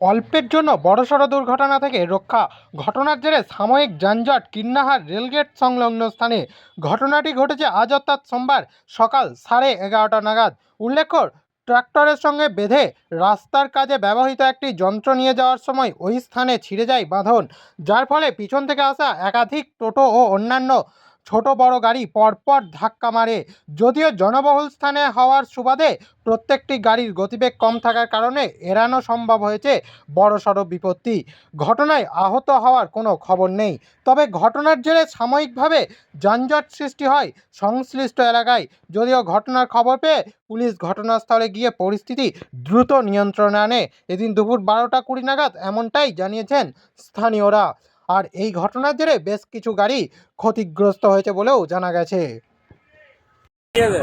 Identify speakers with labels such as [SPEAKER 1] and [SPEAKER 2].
[SPEAKER 1] অল্পের জন্য বড়সড় দুর্ঘটনা থেকে রক্ষা। ঘটনার জেরে সাময়িক যানজট, কিন্নাহার, রেলগেট সংলগ্ন স্থানে ঘটনাটি ঘটেছে আজ অর্থাৎ সোমবার সকাল সাড়ে এগারোটা নাগাদ। উল্লেখ্য, ট্রাক্টরের সঙ্গে বেঁধে রাস্তার কাজে ব্যবহৃত একটি যন্ত্র নিয়ে যাওয়ার সময় ওই স্থানে ছিঁড়ে যায় বাঁধন, যার ফলে পিছন থেকে আসা একাধিক টোটো ও অন্যান্য ছোট বড় গাড়ি পরপর ধাক্কা মারে। যদিও জনবহুল স্থানে হওয়ার সুবাদে প্রত্যেকটি গাড়ির গতিবেগ কম থাকার কারণে এড়ানো সম্ভব হয়েছে বড়সড় বিপত্তি। ঘটনায় আহত হওয়ার কোনো খবর নেই। তবে ঘটনার জেরে সাময়িকভাবে যানজট সৃষ্টি হয় সংশ্লিষ্ট এলাকায়। যদিও ঘটনার খবর পেয়ে পুলিশ ঘটনাস্থলে গিয়ে পরিস্থিতি দ্রুত নিয়ন্ত্রণে আনে। এদিন দুপুর বারোটা কুড়ি নাগাদ এমনটাই জানিয়েছেন স্থানীয়রা। আর এই ঘটনার জেরে বেশ কিছু গাড়ি ক্ষতিগ্রস্ত হয়েছে বলেও জানা গেছে।
[SPEAKER 2] ये दे